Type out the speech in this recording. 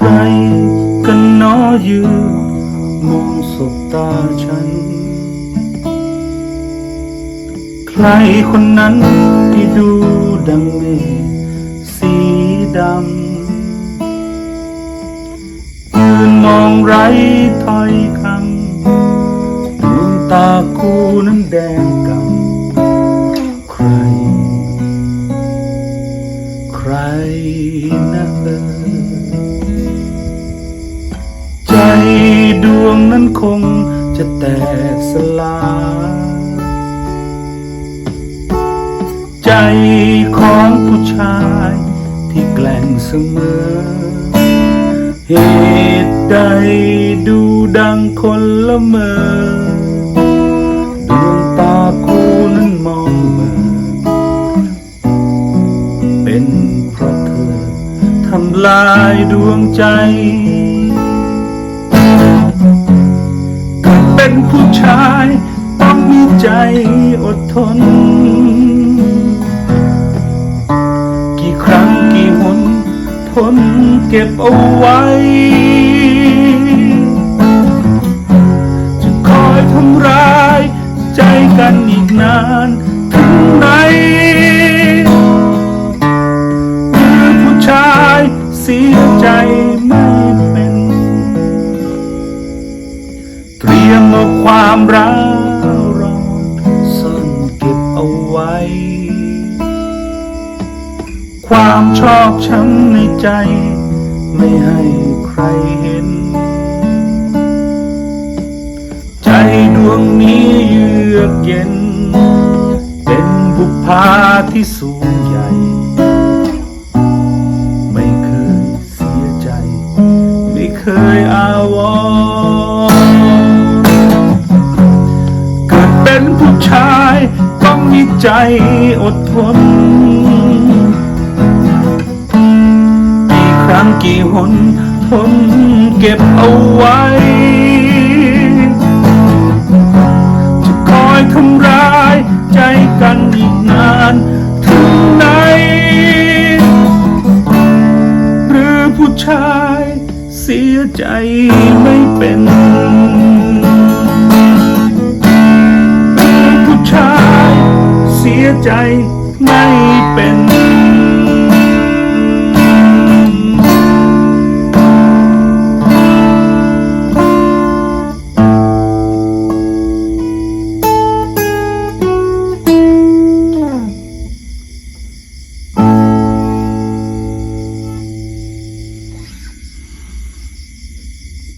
ใครกันน้อยืนมองสบตาฉัน ใครคนนั้นที่ดูดังเมสีดำยืนมองไร้ถ้อยคำดวงตาคู่นั้นแดงกำใคร ใครนะเออ ใจดวงนั้นคงจะแตกสลาย ใจของผู้ชายที่แกล้งเสมอ เหตุใดดูดังคนละเมอดวงตาคู่นั้นมองเมอเป็นเพราะเธอทำลายดวงใจ ผู้ชายต้องมีใจอดทน กี่ครั้งกี่หนทนเก็บเอาไว้จะคอยทำร้ายใจกันอีกนานถึงไหนคือผู้ชายเสียใจไหม เตรียมเอาความร้าวร้อนซ่อนเก็บเอาไว้ ความชอบช้ำในใจ ไม่ให้ใครเห็น ใจดวงนี้เยือกเย็น เป็นบุพาที่สูงใหญ่ไม่เคยเสียใจ ไม่เคยอาวร เป็นผู้ชายต้องมีใจอดทน กี่ครั้งกี่หนทนเก็บเอาไว้ จะคอยทำร้ายใจกันอีกนานถึงไหน หรือผู้ชายเสียใจไม่เป็น ใจไม่เป็น